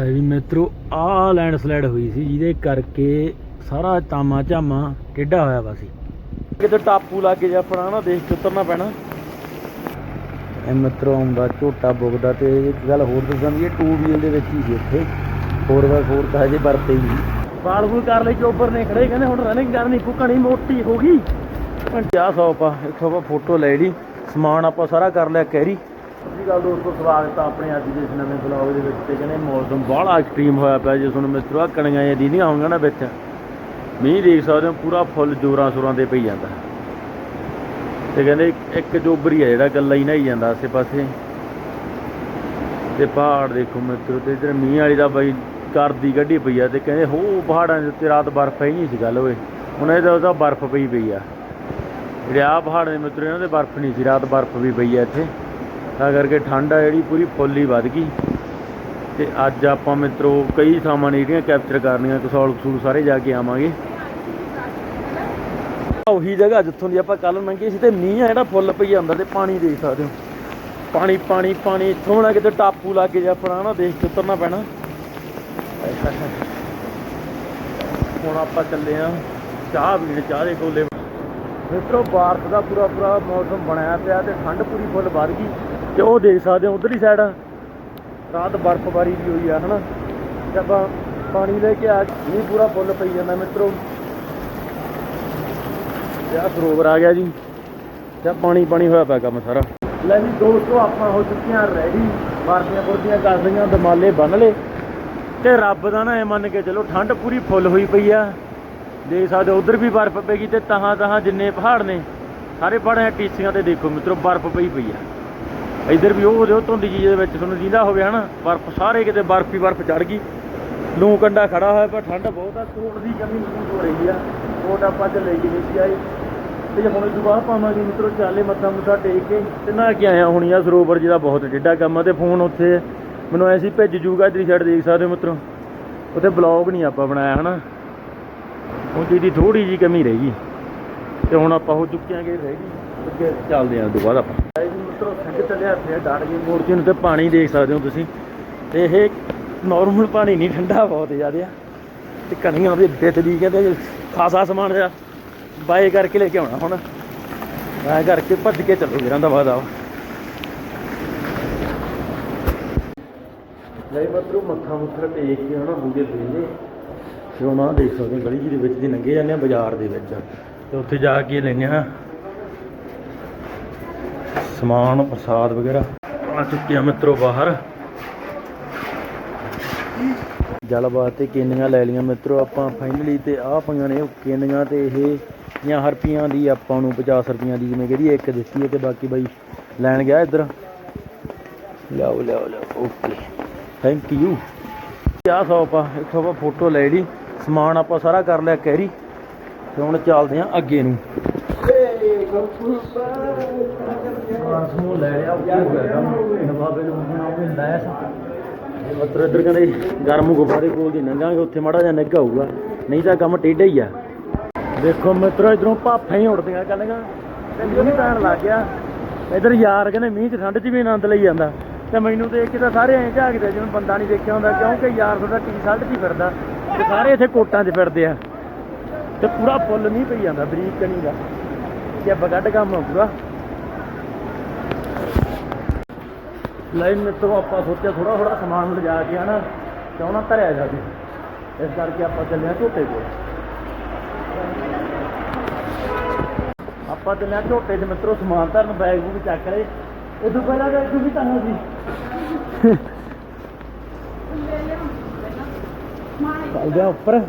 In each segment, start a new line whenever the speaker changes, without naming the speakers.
ਹੈ ਵੀ ਮਿੱਤਰੋ, ਆਹ ਲੈਂਡ ਹੋਈ ਸੀ, ਜਿਹਦੇ ਕਰਕੇ ਸਾਰਾ ਤਾਮਾ ਝਾਮਾ ਟੇਢਾ ਹੋਇਆ ਵਾ ਸੀ। ਕਿਤੇ ਟਾਪੂ ਲੱਗੇ ਜਾ ਆਪਣਾ ਨਾ ਦੇਖ ਕੇ ਉਤਰਨਾ ਪੈਣਾ। ਇਹ ਮਿੱਤਰੋ ਆਉਂਦਾ ਝੋਟਾ ਬੁਗਦਾ ਤੇ ਇੱਕ ਗੱਲ ਹੋਰ ਦੱਸਾਂ ਵੀ ਇਹ 2 ਵੀਲ ਦੇ ਵਿੱਚ ਹੀ ਸੀ ਇੱਥੇ। 4x4 ਤਾਂ ਹਜੇ ਵਰਤੇ ਹੀ ਨਹੀਂ। ਬਾਲਬੂ ਕਰ ਲਈ ਚੋਬਰ ਨੇ ਖੜੇ, ਕਹਿੰਦੇ ਹੁਣ ਰਨਿੰਗ ਕਰਨੀ ਕੁਕਣੀ ਮੋਟੀ ਹੋ ਗਈ। 50 ਪਾ, ਇੱਥੋਂ ਆਪਾਂ ਫੋਟੋ ਲੈ ਲਈ, ਸਮਾਨ ਆਪਾਂ ਸਾਰਾ ਕਰ ਲਿਆ, ਕੈਰੀ। ਗੱਲ ਦੋਸਤੋ, ਸਵਾਗਤ ਆ ਆਪਣੇ ਅੱਜ ਦੇ ਇਸ ਨਵੇਂ ਬਲੌਗ ਦੇ ਵਿੱਚ ਤੇ ਕਹਿੰਦੇ ਮੌਸਮ ਬਾਹਲਾ ਐਕਸਟ੍ਰੀਮ ਹੋਇਆ ਪਿਆ ਜੇ ਤੁਹਾਨੂੰ ਮਿੱਤਰੋ ਆ ਕਣੀਆਂ ਜਾਂ ਦੀਦੀਆਂ ਹੋਣਗੀਆਂ ਨਾ ਵਿੱਚ, ਮੀਂਹ ਦੇਖ ਸਕਦੇ ਹੋ, ਪੂਰਾ ਫੁੱਲ ਜੋਰਾਂ ਸੋਰਾਂ ਦੇ ਪਈ ਜਾਂਦਾ। ਤੇ ਕਹਿੰਦੇ ਇੱਕ- ਇੱਕ ਜੋਬਰ ਹੀ ਆ ਜਿਹੜਾ ਗੱਲਾ ਹੀ ਨਹਾਈ ਜਾਂਦਾ ਆਸੇ ਪਾਸੇ ਤੇ ਪਹਾੜ ਦੇਖੋ ਮਿੱਤਰੋ ਤੇ ਇਧਰ ਮੀਂਹ ਵਾਲੀ ਦਾ ਬਾਈ ਕਰਦੀ ਗੱਡੀ ਪਈ ਆ ਤੇ ਕਹਿੰਦੇ ਹੋ ਪਹਾੜਾਂ ਦੇ ਉੱਤੇ ਰਾਤ ਬਰਫ਼ ਪਈ ਨਹੀਂ ਸੀ ਗੱਲ ਓਏ। ਹੁਣ ਇਹਦਾ ਉਹਦਾ ਬਰਫ਼ ਪਈ ਪਈ ਆ। ਜਿਹੜੇ ਆ ਪਹਾੜ ਦੇ ਮਿੱਤਰੋ ਇਹਨਾਂ ਦੇ ਬਰਫ਼ ਨਹੀਂ ਸੀ, ਰਾਤ ਬਰਫ਼ ਵੀ ਪਈ ਆ ਇੱਥੇ। ਤਾਂ ਕਰਕੇ ਠੰਡ ਆ ਜਿਹੜੀ ਪੂਰੀ ਫੁੱਲ ਹੀ ਵੱਧ ਗਈ। ਤੇ ਅੱਜ ਆਪਾਂ ਮਿੱਤਰੋ ਕਈ ਥਾਵਾਂ ਨੇ ਜਿਹੜੀਆਂ ਕੈਪਚਰ ਕਰਨੀਆਂ, ਕਸੌਲ ਕਸੂਲ ਸਾਰੇ ਜਾ ਕੇ ਆਵਾਂਗੇ। ਉਹੀ ਜਗ੍ਹਾ ਜਿੱਥੋਂ ਦੀ ਆਪਾਂ ਕੱਲ ਲੰਘੇ ਸੀ ਤੇ ਮੀਂਹ ਆ ਜਿਹੜਾ ਫੁੱਲ ਪਈ ਜਾਂਦਾ ਤੇ ਪਾਣੀ ਦੇਖ ਸਕਦੇ ਹੋ। ਪਾਣੀ ਪਾਣੀ ਪਾਣੀ, ਇੱਥੋਂ ਨਾ ਕਿਤੇ ਟਾਪੂ ਲਾ ਕੇ ਜਾ ਆਪਣਾ ਨਾ ਦੇਖ ਕੇ ਉਤਰਨਾ ਪੈਣਾ। ਹੁਣ ਆਪਾਂ ਚੱਲੇ ਆ ਚਾਹ ਪੀਣ, ਚਾਹ ਦੇ ਕੋਲੇ। ਮਿੱਤਰੋ, ਬਾਰਸ ਦਾ ਪੂਰਾ ਪੂਰਾ ਮੌਸਮ ਬਣਿਆ ਪਿਆ ਤੇ ਠੰਡ ਪੂਰੀ ਫੁੱਲ ਵੱਧ ਗਈ। ਤੇ ਉਹ ਦੇਖ ਸਕਦੇ ਹੋ ਉਧਰਲੀ ਸਾਈਡ ਰਾਤ ਬਰਫ਼ਬਾਰੀ ਵੀ ਹੋਈ ਆ, ਹਨਾ? ਤੇ ਆਪਾਂ ਪਾਣੀ ਲੈ ਕੇ ਆ ਮੀਂਹ ਪੂਰਾ ਫੁੱਲ ਪਈ ਜਾਂਦਾ ਮਿੱਤਰੋ। ਤੇ ਆਹ ਸਰੋਵਰ ਆ ਗਿਆ ਜੀ। ਤੇ ਪਾਣੀ ਪਾਣੀ ਹੋਇਆ ਪਿਆ ਕੰਮ ਸਾਰਾ। ਲੈ ਵੀ ਦੋਸਤੋ, ਆਪਾਂ ਹੋ ਚੁੱਕੀਆਂ ਰੈਡੀ ਵਰਦੀਆਂ ਵਰਦੀਆਂ ਕਰ ਲਈਆਂ, ਦਮਾਲੇ ਬੰਨ ਲਏ। ਤੇ ਰੱਬ ਦਾ ਨਾ ਇਹ ਮੰਨ ਕੇ ਚਲੋ, ਠੰਡ ਪੂਰੀ ਫੁੱਲ ਹੋਈ ਪਈ ਆ। ਦੇਖ ਸਕਦੇ ਉਧਰ ਵੀ ਬਰਫ਼ ਪੈਗੀ ਤੇ ਤਹਾਂ ਤਹਾਂ ਜਿੰਨੇ ਪਹਾੜ ਨੇ, ਸਾਰੇ ਪਹਾੜਾਂ ਟੀਸੀਆਂ ਤੇ ਦੇਖੋ ਮਿੱਤਰੋ, ਬਰਫ਼ ਪਈ ਪਈ ਆ। ਇੱਧਰ ਵੀ ਉਹ ਦੇਖੋ ਧੁੰਦੀ ਜੀ ਦੇ ਵਿੱਚ ਤੁਹਾਨੂੰ ਜਿੰਦਾ ਹੋਵੇ ਹਨਾ, ਬਰਫ਼, ਸਾਰੇ ਕਿਤੇ ਬਰਫ਼ ਹੀ ਬਰਫ਼ ਚੜ ਗਈ। ਲੂ ਕੰਡਾ ਖੜਾ ਹੋਇਆ ਪਰ ਠੰਡ ਬਹੁਤ ਆ ਕੋਟ ਦੀ ਕਮੀ ਮਹਿਸੂਸ ਹੋ ਰਹੀ ਆ। ਕੋਟ ਆਪਾਂ ਚ ਲੈ ਕੇ ਨਹੀਂ ਸੀ ਆਏ। ਤੇ ਹੁਣ ਹੁਣ ਦੁਬਾਰਾ ਪਾਵਾਂਗੇ ਮਿੱਤਰੋ, ਚਾਲੇ ਮੱਥਾ ਮੁੱਠਾ ਟੇਕ ਕੇ। ਤੇ ਨਾ ਕੇ ਆਇਆ ਹੁਣ ਆ ਸਰੋਵਰ ਜਿਹਦਾ ਬਹੁਤ ਡੇਢਾ ਕੰਮ ਆ ਤੇ ਫੋਨ ਉੱਥੇ ਮੈਨੂੰ ਐਸੀ ਭੇਜ ਜੂਗਾ ਇਧਰੀ ਸਾਈਡ ਦੇਖ ਸਕਦੇ ਹੋ ਮਿੱਤਰੋ। ਉੱਥੇ ਬਲੌਗ ਨਹੀਂ ਆਪਾਂ ਬਣਾਇਆ ਹਨਾ। ਉਹ ਚੀਜ਼ ਦੀ ਥੋੜੀ ਜੀ ਕਮੀ ਰਹਿ ਗਈ। ਤੇ ਹੁਣ ਆਪਾਂ ਹੋ ਚੁੱਕੇ ਆਂਗੇ ਰੈਡੀ ਅੱਗੇ ਚੱਲਦੇ ਆਂ ਦੁਬਾਰਾ ਆਪਾਂ। ਮਿੱਤਰੋ ਸੰਗ ਚੱਲਿਆ ਇੱਥੇ ਡਾੜ ਗਏ ਮੋਰਚੇ ਨੂੰ ਤੇ ਪਾਣੀ ਦੇਖ ਸਕਦੇ ਹੋ ਤੁਸੀਂ। ਤੇ ਇਹ ਨਾਰਮਲ ਪਾਣੀ ਨਹੀਂ, ਠੰਡਾ ਬਹੁਤ ਜ਼ਿਆਦਾ ਆ। ਤੇ ਕਣੀਆਂ ਦੇ ਬਿੱਤ ਦੀ ਕਹਿੰਦੇ ਖਾਸਾ ਸਮਾਨ ਜਿਹਾ ਬਾਏ ਕਰਕੇ ਲੈ ਕੇ ਆਉਣਾ ਹੁਣ। ਬਾਏ ਕਰਕੇ ਭੱਜ ਕੇ ਚੱਲੋ ਵੀਰਾਂ ਦਾ ਵਾਦਾ। ਲੈ ਮਤਰੂ, ਮੱਥਾ ਮੁੱਥਾ ਟੇਕ ਕੇ ਹਨਾ ਹੁੰਦੇ ਵੇਲੇ ਤੇ ਹੁਣ ਦੇਖ ਸਕਦੇ ਹੋ, ਗਲੀ ਜੀ ਦੇ ਵਿੱਚ ਦੀ ਲੰਘੇ ਜਾਂਦੇ ਆ, ਬਾਜ਼ਾਰ ਦੇ ਵਿੱਚ। ਤੇ ਉੱਥੇ ਜਾ ਕੇ ਲੈਂਦੇ ਆ। ਸਮਾਨ, ਪ੍ਰਸਾਦ ਵਗੈਰਾ। ਆ ਚੁੱਕੇ ਮਿੱਤਰੋ ਬਾਹਰ। ਜਲਵਾ ਤੇ ਕੇਨੀਆਂ ਲੈ ਲਈਆਂ ਮਿੱਤਰੋ ਆਪਾਂ ਫਾਈਨਲੀ ਤੇ ਆ ਪਈਆਂ ਨੇ ਕੇਨੀਆਂ ਤੇ ਇਹ ਜਾਂ ਹਰਪੀਆਂ ਦੀ ਆਪਾਂ ਨੂੰ 50 ਰੁਪਈਆਂ ਦੀ ਜਿਵੇਂ ਕਿਹੜੀ ਇੱਕ ਦਿੱਤੀ ਹੈ ਤੇ ਬਾਕੀ ਬਾਈ ਲੈਣ ਗਿਆ ਇੱਧਰ। ਲਿਆਓ ਲਿਆਓ ਲਿਆਓ, ਓਕੇ। ਥੈਂਕ ਯੂ ਆ ਸੌ ਆਪਾਂ ਇੱਥੋਂ ਆਪਾਂ ਫੋਟੋ ਲੈ ਲਈ। ਸਮਾਨ ਆਪਾਂ ਸਾਰਾ ਕਰ ਲਿਆ ਕੈਰੀ ਤੇ ਹੁਣ ਚੱਲਦੇ ਆਂ ਅੱਗੇ ਨੂੰ। ਸਮਾਨ ਲੈ ਲਿਆ ਉੱਥੇ ਹੋ ਨਵਾਬੇ ਨੂੰ ਬਣਾਉਂਦੇ ਲੈਸ ਮਤਰ ਇੱਧਰ ਕਹਿੰਦੇ, ਗਰਮ ਗੁਫਾ ਕੋਲ ਦੀ ਲੰਘਾਂਗੇ, ਉੱਥੇ ਮਾੜਾ ਜਿਹਾ ਨਿੱਘਾ ਹੋਊਗਾ। ਨਹੀਂ ਤਾਂ ਕੰਮ ਟੇਢਾ ਹੀ ਆ। ਦੇਖੋ ਮਿੱਤਰੋ, ਇਧਰੋਂ ਭਾਫਾਂ ਹੀ ਉੜਦੀਆਂ ਕਹਿੰਦੀਆਂ ਤੇ ਮੀਂਹ ਪੈਣ ਲੱਗ ਗਿਆ। ਇਧਰ ਯਾਰ ਕਹਿੰਦੇ, ਮੀਂਹ 'ਚ ਠੰਡ 'ਚ ਵੀ ਆਨੰਦ ਲਈ ਜਾਂਦਾ। ਤੇ ਮੈਨੂੰ ਦੇਖ ਕੇ ਤਾਂ ਸਾਰੇ ਐਂ ਝਾਕਦੇ ਜਿਵੇਂ ਬੰਦਾ ਨਹੀਂ ਦੇਖਿਆ ਹੁੰਦਾ, ਕਿਉਂਕਿ ਯਾਰ ਤੁਹਾਡਾ ਟੀ-ਸ਼ਰਟ 'ਚ ਹੀ ਫਿਰਦਾ। ਤੇ ਸਾਰੇ ਇੱਥੇ ਕੋਟਾਂ 'ਚ ਫਿਰਦੇ ਆ। ਤੇ ਪੂਰਾ ਫੁੱਲ ਨਹੀਂ ਪਈ ਜਾਂਦਾ, ਬਰੀਕ ਕਣੀ ਦਾ ਤੇ ਬਗੱਡ ਕੰਮ ਪੂਰਾ ਲਾਈਨ ਮਿੱਤਰੋ ਆਪਾਂ ਸੋਚਿਆ ਥੋੜਾ ਥੋੜਾ ਸਮਾਨ ਲਿਜਾ ਕੇ ਹਨਾ ਕਿਉਂ ਨਾ ਧਰਿਆ ਜਾਵੇ ਇਸ ਕਰਕੇ ਆਪਾਂ ਚੱਲੇ ਆ ਝੋਟੇ ਕੋਲ। ਆਪਾਂ ਚੱਲੇ ਆ ਝੋਟੇ 'ਚ, ਮਿੱਤਰੋ, ਸਮਾਨ ਧਰਨ ਬੈਗ ਬੂਗ ਚੱਕ ਲਏ। ਉਦੋਂ ਪਹਿਲਾਂ ਤਾਂ ਇੱਥੇ ਵੀ ਤਾਂ ਚੱਲਦੇ ਆ ਉੱਪਰ।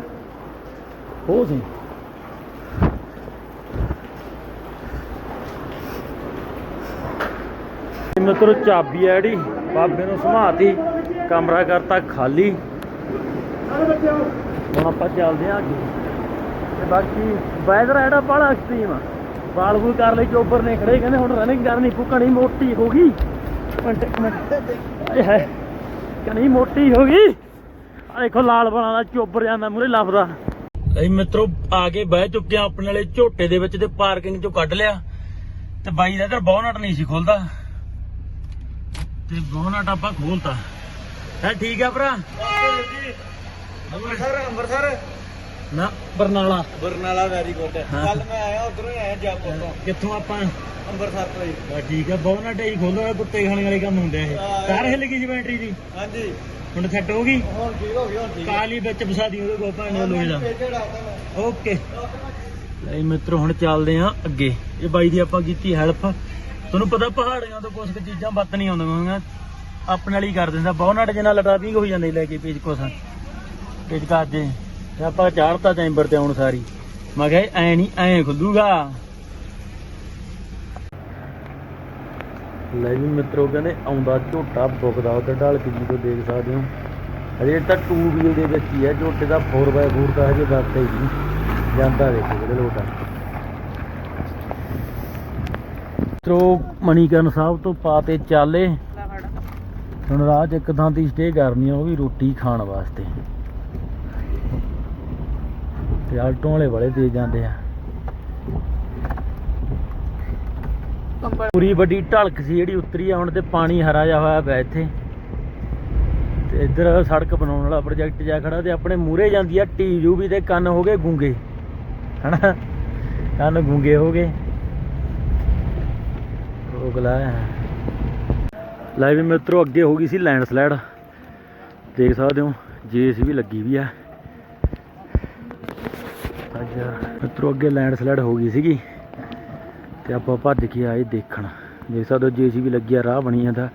ਹੋ ਸੀ। ਮਿੱਤਰੋ ਚਾਬੀ ਆ ਜਿਹੜੀ, ਬਾਬੇ ਨੂੰ ਸਮਾਤੀ, ਕਮਰਾ ਕਰਤਾ ਖਾਲੀ। ਹੁਣ ਆਪਾਂ ਚੱਲਦੇ ਆ ਅੱਗੇ। ਤੇ ਬਾਕੀ ਵੈਦਰ ਆ ਜਿਹੜਾ ਬੜਾ ਐਕਸਟ੍ਰੀਮ ਆ। ਬਾਲ ਕਰ ਲਈ ਚੋਬਰ ਨੇ ਖੜੇ ਕਹਿੰਦੇ ਹੁਣ ਰਨਿੰਗ ਕਰਨੀ ਕੁਕਣੀ ਮੋਟੀ ਹੋ ਗਈ। Minute minute. ਆਏ ਹਾਏ ਕਣੀ ਮੋਟੀ ਹੋ ਗਈ। ਆ ਦੇਖੋ, ਲਾਲ ਬਣਾ ਦਾ ਚੋਬਰ ਜਾਂਦਾ ਮੂਰੇ ਲੱਭਦਾ। ਲਈ ਮਿੱਤਰੋ ਆ ਕੇ ਬਹਿ ਚੁੱਕੇ ਆ ਆਪਣੇ ਵਾਲੇ ਝੋਟੇ ਦੇ ਵਿੱਚ ਤੇ ਪਾਰਕਿੰਗ ਚੋਂ ਕੱਢ ਲਿਆ। ਤੇ ਬਾਈ ਦਾ ਇਧਰ ਬੋਨਟ ਨਹੀਂ ਸੀ ਖੁੱਲਦਾ। ਤੇ ਬੋਨਟ ਆਪਾਂ ਖੋਲਤਾ। ਹੈ ਠੀਕ ਆ ਭਰਾ?
ਅੰਮ੍ਰਿਤਸਰ ਅੰਮ੍ਰਿਤਸਰ।
ਨਾ ਬਰਨਾਲਾ।
Barnala very good. ਕੱਲ ਮੈਂ ਆਇਆ ਉਧਰੋਂ ਆਇਆ ਜਾਪੋ ਤੋਂ।
ਕਿੱਥੋਂ ਆਪਾਂ?
ਅੰਮ੍ਰਿਤਸਰ ਤੋਂ ਹੀ।
ਠੀਕ ਆ। ਬਹੁਤ ਨਾ ਢਾਈ ਖੋਲੋ ਇਹ ਕੁੱਤੇ ਖਾਣੇ ਵਾਲੇ ਕੰਮ ਹੁੰਦੇ ਇਹ। ਤਾਰ ਹਿੱਲ ਗਈ ਜੀ ਬੈਟਰੀ ਦੀ?
ਹਾਂਜੀ।
ਹੁਣ ਸੈੱਟ ਹੋ ਗਈ?
ਹੁਣ ਠੀਕ ਹੋ ਗਿਆ ਹੁਣ ਠੀਕ।
ਕਾਲੀ ਵਿੱਚ ਫਸਾ ਦੀ ਉਹਦੇ ਕੋਲ ਭਾਣੇ ਲੋਹੇ ਦਾ। ਓਕੇ। ਲੈ ਮਿੱਤਰੋ ਹੁਣ ਚੱਲਦੇ ਆਂ ਅੱਗੇ। ਇਹ ਬਾਈ ਦੀ ਆਪਾਂ ਕੀਤੀ ਹੈਲਪ ਤੁਹਾਨੂੰ ਪਤਾ ਪਹਾੜੀਆਂ ਤੋਂ ਕੁਝ ਚੀਜ਼ਾਂ ਬੱਤ ਨਹੀਂ ਆਉਂਦੀਆਂ ਹੋਈਆਂ। ਆਪਣੇ ਵਾਲੀ ਕਰ ਦਿੰਦਾ। ਬਹੁਤ ਨਾਟ ਜਿੰਨਾ ਲਟਾ ਹੋ ਜਾਂਦੇ ਲੈ ਕੇ ਪੇਜ ਕੋਸਾਂ ਪੇਜ ਕਾਜੇ ਤੇ ਆਪਾਂ ਚਾੜਤਾ ਚੈਂਬਰ ਤੇ ਆਉਣ ਸਾਰੀ। ਮੈਂ ਕਿਹਾ ਐ ਨਹੀਂ, ਐ ਖੁੱਲੂਗਾ। ਲੈ ਵੀ ਮਿੱਤਰੋ, ਕਹਿੰਦੇ ਆਉਂਦਾ ਝੋਟਾ ਬੁਕਦਾ ਉਧਰ ਢਾਲ ਕੇ ਜੀ ਤੋਂ ਦੇਖ ਸਕਦੇ ਹੋ। ਅਜੇ ਤਾਂ 2 ਵੀਲ ਦੇ ਵਿੱਚ ਹੀ ਹੈ। ਝੋਟੇ ਦਾ 4x4 ਦਾ ਹਜੇ ਵਰਤਾ ਹੀ ਨਹੀਂ। ਜਾਂਦਾ ਦੇਖੋ ਕਿਹੜੇ ਲੋਟਾ ਮਿੱਤਰੋ ਮਣੀਕਰਨ ਸਾਹਿਬ ਤੋਂ ਪਾਤੇ ਚਾਲੇ। ਹੁਣ ਰਾਹ 'ਚ ਇੱਕ ਥਾਂ ਦੀ ਸਟੇ ਕਰਨੀ ਆ ਉਹ ਵੀ ਰੋਟੀ ਖਾਣ ਵਾਸਤੇ। ਤੇ ਆਲਟੋ ਵਾਲੇ ਬੜੇ ਦੇ ਜਾਂਦੇ ਆ। ਪੂਰੀ ਵੱਡੀ ਢਲਕ ਸੀ ਜਿਹੜੀ ਉਤਰੀ ਆ ਹੁਣ ਤੇ ਪਾਣੀ ਹਰਾ ਜਾ ਹੋਇਆ ਪਿਆ ਇੱਥੇ। ਤੇ ਇੱਧਰ ਸੜਕ ਬਣਾਉਣ ਵਾਲਾ ਪ੍ਰੋਜੈਕਟ ਜਾ ਖੜਾ ਤੇ ਆਪਣੇ ਮੂਹਰੇ ਜਾਂਦੀ ਆ ਟੀਯੂ ਵੀ ਤੇ ਕੰਨ ਹੋ ਗਏ ਗੂੰਗੇ। ਹਨਾ? ਕੰਨ ਗੂੰਗੇ ਹੋ ਗਏ। ਰੋਕ ਲੈ ਵੀ ਮਿੱਤਰੋ, ਅੱਗੇ ਹੋ ਗਈ ਸੀ ਲੈਂਡ ਸਲਾਈਡ ਦੇਖ ਸਕਦੇ ਹੋ, ਜੇਸ ਵੀ ਲੱਗੀ ਵੀ ਆ। ਅੱਛਾ ਮਿੱਤਰੋ, ਅੱਗੇ ਲੈਂਡ ਸਲਾਈਡ ਹੋ ਗਈ ਸੀਗੀ। ਤੇ ਆਪਾਂ ਭੱਜ ਕੇ ਆਏ ਦੇਖਣ। ਦੇਖ ਸਕਦੇ ਹੋ ਜੀਸੀਬੀ ਲੱਗੀ ਆ, ਰਾਹ ਬਣੀ ਜਾਂਦਾ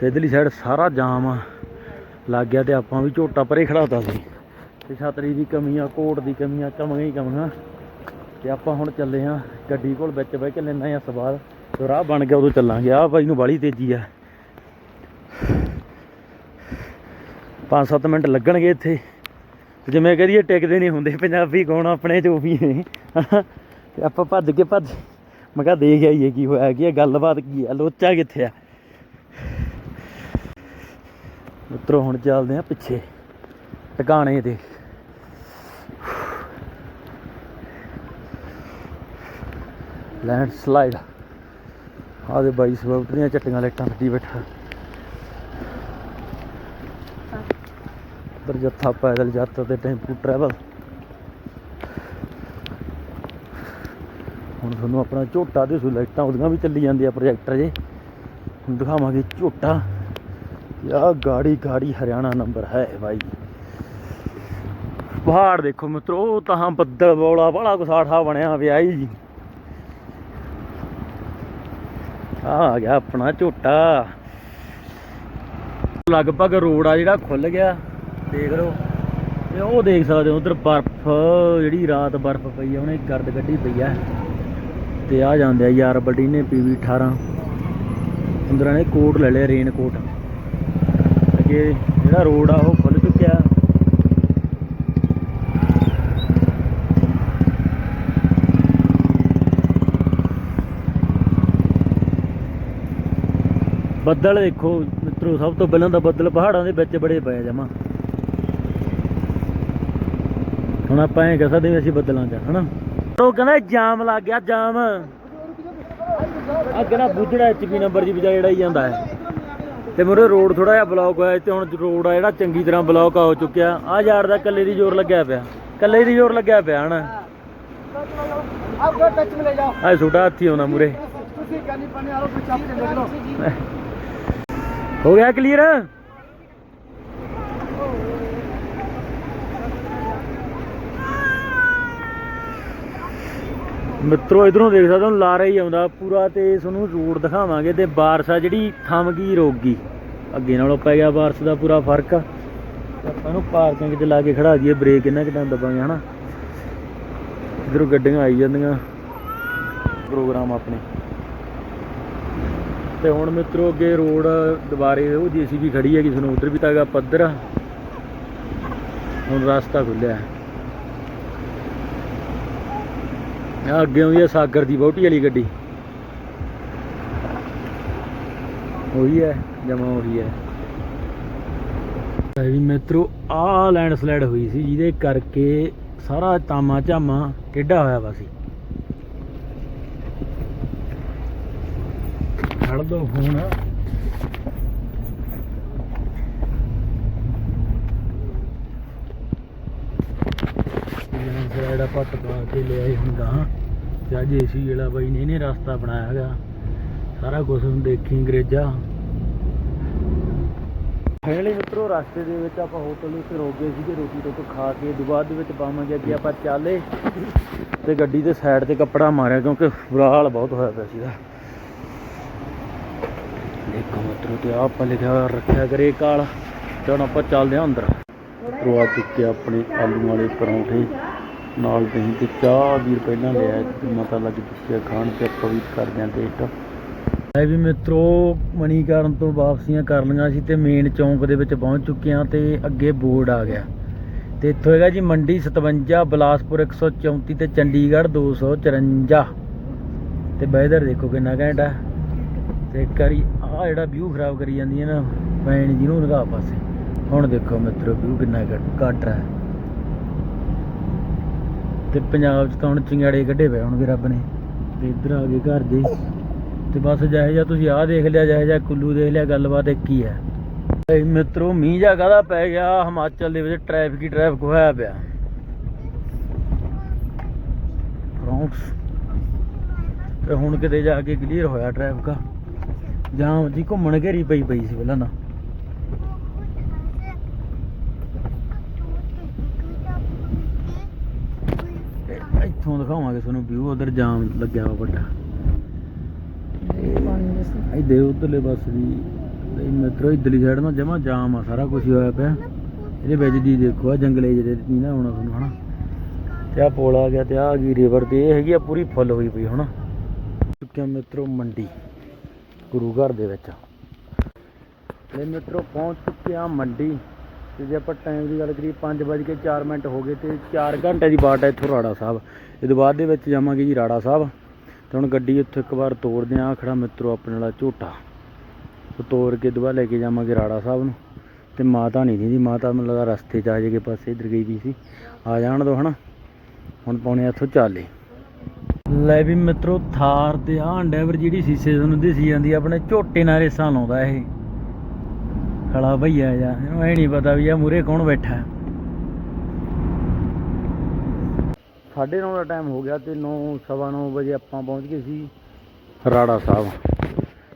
ਤੇ ਇਧਰਲੀ ਸਾਈਡ ਸਾਰਾ ਜਾਮ ਆ। ਲੱਗ ਗਿਆ ਤੇ ਆਪਾਂ ਵੀ ਝੋਟਾ ਪਰੇ ਖੜਾਤਾ ਸੀ। ਤੇ ਛਤਰੀ ਦੀ ਕਮੀ ਆ, ਕੋਟ ਦੀ ਕਮੀ ਆ ਕਮੀਆਂ ਹੀ ਕਮੀਆਂ ਤੇ ਆਪਾਂ ਹੁਣ ਚੱਲੇ ਆ ਗੱਡੀ ਕੋਲ ਵਿੱਚ ਬਹਿ ਕੇ ਲੈਣਾ ਆ ਸਵਾਲ ਤੇ ਰਾਹ ਬਣ ਗਿਆ, ਉਦੋਂ ਚੱਲਾਂਗੇ। ਆਹ ਬਾਈ ਨੂੰ ਬਾਲੀ ਤੇਜ਼ੀ ਆ। 5-7 ਮਿੰਟ ਲੱਗਣਗੇ ਇੱਥੇ। ਤੇ ਜਿਵੇਂ ਕਹਦੀਏ ਟਿਕਦੇ ਨਹੀਂ ਹੁੰਦੇ। ਪੰਜਾਬੀ ਕੌਣ ਆਪਣੇ ਜੋ ਵੀ ਨੇ। ਤੇ ਆਪਾਂ ਭੱਜ ਕੇ ਭੱਜ। ਮੈਂ ਕਿਹਾ ਦੇਖ ਆਈਏ ਕੀ ਹੋਇਆ, ਕੀ ਹੈ ਗੱਲਬਾਤ ਕੀ ਆ, ਲੋਚਾ ਕਿੱਥੇ ਆ? ਮਿੱਤਰੋ, ਹੁਣ ਚੱਲਦੇ ਆ ਪਿੱਛੇ, ਟਿਕਾਣੇ ਦੇ ਲੈਂਡ ਸਲਾਈਡ ਆਦੇ ਬਾਈ ਸਵਿਫਟ ਦੀਆਂ ਚੱਟੀਆਂ ਲਾਈਟਾਂ ਲੱਗੀ ਬੈਠਾ। ਪਰ ਜੱਥਾ ਪੈਦਲ ਯਾਤਰਾ ਤੇ ਟੈਂਪੂ ਟਰੈਵਲ ਹੁਣ ਤੁਹਾਨੂੰ ਆਪਣਾ ਝੋਟਾ ਦੇ ਲਾਈਟਾਂ ਉਹਦੀਆਂ ਵੀ ਚੱਲੀ ਜਾਂਦੀਆਂ ਪ੍ਰੋਜੈਕਟਰ ਜੇ। ਹੁਣ ਦਿਖਾਵਾਂਗੇ ਝੋਟਾ। ਯਾ ਗਾੜੀ ਗਾੜੀ ਹਰਿਆਣਾ ਨੰਬਰ ਹੈ ਭਾਈ ਪਹਾੜ ਦੇਖੋ ਮਿੱਤਰੋ, ਉਹ ਤਾਂ ਬੱਦਲ ਬੋਲਾ, ਬੜਾ ਕੁਸਾਠਾ ਬਣਿਆ ਪਿਆ ਜੀ ਆ ਆ ਗਿਆ ਆਪਣਾ ਝੋਟਾ। ਲਗਭਗ ਰੋਡ ਆ ਜਿਹੜਾ ਖੁੱਲ ਗਿਆ, ਦੇਖ ਲਓ। ਤੇ ਉਹ ਦੇਖ ਸਕਦੇ ਹੋ ਉਧਰ ਬਰਫ਼, ਜਿਹੜੀ ਰਾਤ ਬਰਫ਼ ਪਈ ਆ, ਉਹਨੇ ਗਰਦ ਗੱਡੀ ਪਈ ਆ। ਤੇ ਆ ਜਾਂਦੇ ਆ ਯਾਰ ਬੱਡੀ ਨੇ ਪੀਵੀ 18 ਅੰਦਰਾਂ ਨੇ ਕੋਟ ਲੈ ਲਿਆ ਰੇਨ ਕੋਟ ਅੱਗੇ ਜਿਹੜਾ ਰੋਡ ਆ, ਉਹ ਖੁੱਲ ਚੁੱਕਿਆ। ਬੱਦਲ ਦੇਖੋ ਮਿੱਤਰੋ ਸਭ ਤੋਂ ਪਹਿਲਾਂ ਤਾਂ ਬੱਦਲ ਪਹਾੜਾਂ ਦੇ ਵਿੱਚ ਬੜੇ ਪਏ ਜਮਾ ਹੁਣ ਆਪਾਂ ਇਹ ਕਹਿ ਸਕਦੇ ਅਸੀਂ ਬੱਦਲਾਂ 'ਚ ਹਨਾ ਉਹ ਕਹਿੰਦਾ ਜਾਮ ਲੱਗ ਗਿਆ ਜਾਮ ਆ ਕਹਿੰਦਾ ਬੁੱਢੜਾ ਐਚਪੀ ਨੰਬਰ ਦੀ ਵਜਾ ਜਿਹੜਾ ਹੀ ਜਾਂਦਾ ਹੈ ਤੇ ਮੇਰੇ ਰੋਡ ਥੋੜਾ ਜਿਹਾ ਬਲੌਕ ਹੋਇਆ ਤੇ ਹੁਣ ਰੋਡ ਆ ਜਿਹੜਾ ਚੰਗੀ ਤਰ੍ਹਾਂ ਬਲੌਕ ਹੋ ਚੁੱਕਿਆ ਆ ਯਾਰ ਦਾ ਕੱਲੇ ਦੀ ਜ਼ੋਰ ਲੱਗਿਆ ਪਿਆ ਕੱਲੇ ਦੀ ਜ਼ੋਰ ਲੱਗਿਆ ਪਿਆ ਹਨਾ
ਆਪ ਟੱਚ ਮਿਲੇ ਜਾਓ
ਆ ਛੋਟਾ ਹਾਥੀ ਹੋਣਾ ਮੂਰੇ
ਤੁਸੀਂ ਗਾਨੀ ਪਾਣੀ ਆਲੋ ਪਿਛਾਪ ਕੇ ਦੇਖ ਲਓ
ਹੋ ਗਿਆ ਕਲੀਅਰ ਮਿੱਤਰੋ, ਇਧਰੋਂ ਦੇਖ ਸਕਦੇ ਹੋ, ਲਾਰਾ ਹੀ ਆਉਂਦਾ ਪੂਰਾ ਤੇ ਤੁਹਾਨੂੰ ਰੋਡ ਦਿਖਾਵਾਂਗੇ ਤੇ ਬਾਰਸ ਆ ਜਿਹੜੀ ਥੰਮ ਗਈ ਰੋਕ ਗਈ ਅੱਗੇ ਨਾਲੋਂ ਪੈ ਗਿਆ ਬਾਰਿਸ਼ ਦਾ ਪੂਰਾ ਫ਼ਰਕ। ਤੇ ਆਪਾਂ ਨੂੰ ਪਾਰਕਿੰਗ 'ਚ ਲਾ ਕੇ ਖੜਾ ਦਈਏ ਬ੍ਰੇਕ ਇਹਨਾਂ ਕਿਦਾਂ ਦਬਾਂਗੇ, ਹਨਾ? ਇਧਰੋਂ ਗੱਡੀਆਂ ਆਈ ਜਾਂਦੀਆਂ ਪ੍ਰੋਗਰਾਮ ਆਪਣੇ। ਤੇ ਹੁਣ ਮਿੱਤਰੋ ਅੱਗੇ ਰੋਡ ਦੁਬਾਰੇ ਉਹ ਜੀਸੀਬੀ ਖੜੀ ਹੈਗੀ ਤੁਹਾਨੂੰ ਉਧਰ ਵੀ ਤਾਂ ਪੱਧਰ। ਹੁਣ ਰਸਤਾ ਖੁੱਲਿਆ ਆ ਅੱਗੇ ਆਉਂਦੀ ਹੈ ਸਾਗਰ ਦੀ ਬਹੁਟੀ ਵਾਲੀ ਗੱਡੀ। ਉਹੀ ਹੈ, ਜਮਾ ਉਹੀ ਹੈ। ਇਹ ਵੀ ਮਿੱਤਰੋ ਆ ਲੈਂਡ ਸਲਾਈਡ ਹੋਈ ਸੀ, ਜਿਹਦੇ ਕਰਕੇ ਸਾਰਾ ਤਾਮਾ ਝਾਮਾ ਟੇਢਾ ਹੋਇਆ ਵਾ ਸੀ। ਫੜ ਲਓ ਫੋਨ ਜਿਹੜਾ ਪੱਟ ਪਾ ਕੇ ਲਿਆਏ ਹੁੰਦਾ ਤੇ ਅੱਜ ਏਸੀ ਜਿਹੜਾ ਬਾਈ ਨੇ ਇਹਨੇ ਰਸਤਾ ਬਣਾਇਆ ਹੈਗਾ। ਸਾਰਾ ਕੁਝ ਨੂੰ ਦੇਖੀ ਅੰਗਰੇਜ਼ਾ। ਫਾਈਨਲੀ ਮਿੱਤਰੋ, ਰਸਤੇ ਦੇ ਵਿੱਚ ਆਪਾਂ ਹੋਟਲ ਵਿੱਚ ਰੋਕ ਗਏ ਸੀਗੇ, ਰੋਟੀ ਟੋਕ ਖਾ ਕੇ ਦੁਬਾਰ ਦੇ ਵਿੱਚ ਪਾਵਾਂਗੇ ਅੱਗੇ ਆਪਾਂ ਚੱਲੇ ਤੇ ਗੱਡੀ ਦੇ ਸਾਈਡ ਤੇ ਕੱਪੜਾ ਮਾਰਿਆ ਕਿਉਂਕਿ ਬੁਰਾ ਹਾਲ ਬਹੁਤ ਹੋਇਆ ਪਿਆ ਸੀਗਾ। ਮਿੱਤਰੋ ਤੇ ਆਹ ਆਪਾਂ ਲਿਖਿਆ ਹੋਇਆ ਰੱਖਿਆ ਕਰੇ ਕਾਲ ਤੇ ਹੁਣ ਆਪਾਂ ਚੱਲਦੇ ਹਾਂ ਅੰਦਰ। ਮਿੱਤਰੋ ਚੁੱਕੇ ਆਪਣੇ ਆਲੂ ਵਾਲੇ ਪਰੌਂਠੇ। ਨਾਲ ਦਹੀਂ ਤੇ ਚਾਹ ਵੀਰ ਪਹਿਲਾਂ ਲਿਆ ਤੇ ਲੱਗ ਚੁੱਕੀ ਖਾਣ ਤੇ ਆਪਾਂ ਵੀ ਕਰਦੇ ਹਾਂ ਟੇਸਟ ਐ ਵੀ ਮਿੱਤਰੋ ਮਣੀਕਰਨ ਤੋਂ ਵਾਪਸੀਆਂ ਕਰ ਲਈਆਂ ਸੀ ਤੇ ਮੇਨ ਚੌਂਕ ਦੇ ਵਿੱਚ ਪਹੁੰਚ ਚੁੱਕੇ ਹਾਂ ਤੇ ਅੱਗੇ ਬੋਰਡ ਆ ਗਿਆ। ਤੇ ਇੱਥੋਂ ਹੈਗਾ ਜੀ ਮੰਡੀ 57 ਬਲਾਸਪੁਰ 134 ਤੇ ਚੰਡੀਗੜ੍ਹ 254 ਤੇ ਵੈਦਰ ਦੇਖੋ ਕਿੰਨਾ ਘੈਂਟ ਆ। ਤੇ ਇੱਕ ਆ ਜਿਹੜਾ ਵਿਊ ਖਰਾਬ ਕਰੀ ਜਾਂਦੀ ਹੈ ਨਾ ਪੈਣ ਜਿਹਨੂੰ ਲਗਾ ਪਾਸੇ। ਹੁਣ ਦੇਖੋ ਮਿੱਤਰੋ ਵਿਊ ਕਿੰਨਾ ਘੱਟ ਰਿਹਾ ਤੇ ਪੰਜਾਬ 'ਚ ਤਾਂ ਹੁਣ ਚਿੰਗਾੜੇ ਕੱਢੇ ਪਏ ਹੋਣਗੇ ਰੱਬ ਨੇ। ਤੇ ਇੱਧਰ ਆ ਗਏ ਘਰ ਦੇ। ਤੇ ਬਸ ਜਿਹੋ ਜਿਹਾ ਤੁਸੀਂ ਆਹ ਦੇਖ ਲਿਆ, ਜਿਹੋ ਜਿਹਾ ਕੁੱਲੂ ਦੇਖ ਲਿਆ, ਗੱਲਬਾਤ ਇੱਕ ਹੀ ਹੈ। ਇਹ ਮਿੱਤਰੋ, ਮੀਂਹ ਜਾ ਕਾਹਦਾ ਪੈ ਗਿਆ? ਹਿਮਾਚਲ ਦੇ ਵਿੱਚ ਟ੍ਰੈਫਿਕ ਹੀ ਟ੍ਰੈਫਿਕ ਹੋਇਆ ਪਿਆ। ਫਰਾਂਸ ਤੇ ਹੁਣ ਕਿਤੇ ਜਾ ਕੇ ਕਲੀਅਰ ਹੋਇਆ ਟ੍ਰੈਫਿਕ ਜਾਮ ਜੀ ਘੁੰਮਣ ਘੇਰੀ ਪਈ ਪਈ ਸੀ ਪਹਿਲਾਂ ਨਾ ਇੱਥੋਂ ਦਿਖਾਵਾਂਗੇ ਤੁਹਾਨੂੰ ਵਿਊ ਉਧਰ ਜਾਮ ਲੱਗਿਆ ਵਾ ਵੱਡਾ। ਇਹਦੇ ਉਧਰਲੇ ਪਾਸੇ ਦੀ, ਇਹ ਮੈਟਰੋ ਇਧਰਲੀ ਸਾਈਡ ਨਾ ਜਮਾ ਜਾਮ ਆ, ਸਾਰਾ ਕੁਝ ਹੋਇਆ ਪਿਆ। ਇਹਦੇ ਵਿੱਚ ਦੀ ਦੇਖੋ ਆ ਜੰਗਲੇ ਜਿਹੜੇ ਨਹੀਂ ਨਾ ਆਉਣਾ ਤੁਹਾਨੂੰ, ਹਨਾ? ਤੇ ਆ ਪੋਲ ਆ ਗਿਆ ਤੇ ਆ ਗਈ ਰਿਵਰ ਤੇ, ਇਹ ਹੈਗੀ ਆ, ਪੂਰੀ ਫੁੱਲ ਹੋਈ ਪਈ ਹੁਣ ਚੁੱਕਿਆ ਮਿੱਤਰੋ ਮੰਡੀ। ਗੁਰੂ ਘਰ ਦੇ ਵਿੱਚ। ਲੈ ਮਿੱਤਰੋ, ਪਹੁੰਚ ਚੁੱਕੇ ਆ ਮੰਡੀ। ਤੇ ਜੇ ਆਪਾਂ ਟਾਈਮ ਦੀ ਗੱਲ ਕਰੀਏ 5:04 ਮਿੰਟ ਹੋ ਗਏ ਤੇ 4 ਘੰਟੇ ਦੀ ਬਾਟ ਹੈ ਇੱਥੋਂ ਰਾੜਾ ਸਾਹਿਬ। ਇਹ ਤੋਂ ਬਾਅਦ ਦੇ ਵਿੱਚ ਜਾਵਾਂਗੇ ਜੀ ਰਾੜਾ ਸਾਹਿਬ। ਤੇ ਹੁਣ ਗੱਡੀ ਉੱਥੇ ਇੱਕ ਵਾਰ ਤੋੜਦੇ ਆ ਖੜਾ ਮਿੱਤਰੋ ਆਪਣੇ ਵਾਲਾ ਝੋਟਾ। ਉਹ ਤੋੜ ਕੇ ਦੁਬਾਰਾ ਲੈ ਕੇ ਜਾਵਾਂਗੇ ਰਾੜਾ ਸਾਹਿਬ ਨੂੰ। ਤੇ ਮਾਤਾ ਨਹੀਂ ਦੀ ਮਾਤਾ ਮੈਨੂੰ ਲੱਗਾ ਰਸਤੇ 'ਚ ਆ ਜੇ ਕੇ ਪਾਸੇ ਇੱਧਰ ਗਈ ਵੀ ਸੀ। ਆ ਜਾਣ ਦੋ ਹਨਾ। ਹੁਣ ਪਾਉਣੇ ਆ ਇੱਥੋਂ ਚਾਲੇ। ਲੈ ਵੀ ਮਿੱਤਰੋ, ਥਾਰ ਤੇ ਆ ਅੰਡੈਵਰ ਜਿਹੜੀ ਸੀਸੇ ਤੁਹਾਨੂੰ ਦਿਸੀ ਜਾਂਦੀ ਆਪਣੇ ਝੋਟੇ ਨਾਲ ਰੇਸਾਂ ਲਾਉਂਦਾ ਇਹ। ਖੜਾ ਭਈਆ ਜਾ ਇਹਨੂੰ ਇਹ ਨਹੀਂ ਪਤਾ ਵੀ ਆ ਮੂਰੇ ਕੌਣ ਬੈਠਾ ਹੈ। ਸਾਢੇ ਨੌ ਦਾ ਟਾਈਮ ਹੋ ਗਿਆ ਤੇ 9 ਸਵਾ ਨੌ ਵਜੇ ਆਪਾਂ ਪਹੁੰਚ ਗਏ ਸੀ ਰਾੜਾ ਸਾਹਿਬ।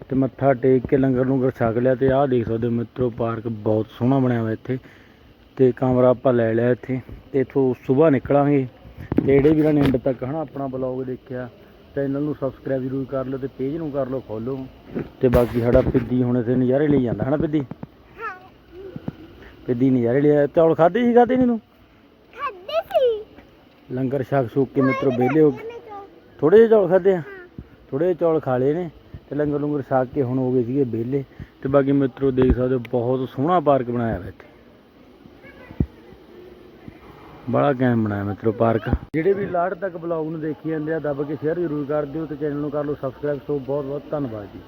ਤੇ ਮੱਥਾ ਟੇਕ ਕੇ ਲੰਗਰ ਲੰਗਰ ਛਕ ਲਿਆ ਤੇ ਆਹ ਦੇਖ ਸਕਦੇ ਹੋ ਮਿੱਤਰੋ, ਪਾਰਕ ਬਹੁਤ ਸੋਹਣਾ ਬਣਿਆ ਹੋਇਆ ਇੱਥੇ। ਤੇ ਕਮਰਾ ਆਪਾਂ ਲੈ ਲਿਆ ਇੱਥੇ। ਤੇ ਇਥੋਂ ਸਵੇਰ ਨਿਕਲਾਂਗੇ। ਤੇ ਜਿਹੜੇ ਵੀਰਾਂ ਨੇ ਐਂਡ ਤੱਕ ਹਨਾ ਆਪਣਾ ਬਲੌਗ ਦੇਖਿਆ। ਚੈਨਲ ਨੂੰ ਸਬਸਕ੍ਰਾਈਬ ਜ਼ਰੂਰ ਕਰ ਲਿਓ ਤੇ ਪੇਜ ਨੂੰ ਕਰ ਲਓ ਫੋਲੋ ਤੇ ਬਾਕੀ ਸਾਡਾ ਪਿੱਦੀ ਹੁਣ ਇੱਥੇ ਨਜ਼ਾਰੇ ਲਈ ਜਾਂਦਾ ਹਨਾ ਪਿੱਦੀ? ਪਿੱਦੀ ਨਜ਼ਾਰੇ ਲਿਆ ਚੌਲ ਖਾਦੇ ਸੀ ਖਾਦੇ ਨਹੀਂ ਤੂੰ?
ਖਾਦੇ ਸੀ।
ਲੰਗਰ ਛਕ ਛੁਕ ਕੇ ਮਿੱਤਰੋ ਵਿਹਲੇ ਹੋ ਗਏ ਥੋੜੇ ਜਿਹੇ ਚੌਲ ਖਾਦੇ ਆ? ਥੋੜੇ ਜਿਹੇ ਚੌਲ ਖਾ ਲਏ ਨੇ ਤੇ ਲੰਗਰ ਲੰਗਰ ਛਕ ਕੇ ਹੁਣ ਹੋ ਗਏ ਸੀਗੇ ਵਿਹਲੇ। ਤੇ ਬਾਕੀ ਮਿੱਤਰੋ ਦੇਖ ਸਕਦੇ ਹੋ ਬਹੁਤ ਸੋਹਣਾ ਪਾਰਕ ਬਣਾਇਆ ਹੋਇਆ ਇੱਥੇ। ਬੜਾ ਕੈਮ ਬਣਾਇਆ ਮਿੱਤਰੋ ਪਾਰਕ। ਜਿਹੜੇ ਵੀ ਲਾੜ ਤੱਕ ਬਲੌਗ ਨੂੰ ਦੇਖੀ ਜਾਂਦੇ ਆ, ਦੱਬ ਕੇ ਸ਼ੇਅਰ ਜ਼ਰੂਰ ਕਰ ਦਿਓ ਤੇ ਚੈਨਲ ਨੂੰ ਕਰ ਲਓ ਸਬਸਕ੍ਰਾਈਬ ਸੋ ਬਹੁਤ ਬਹੁਤ ਧੰਨਵਾਦ ਜੀ।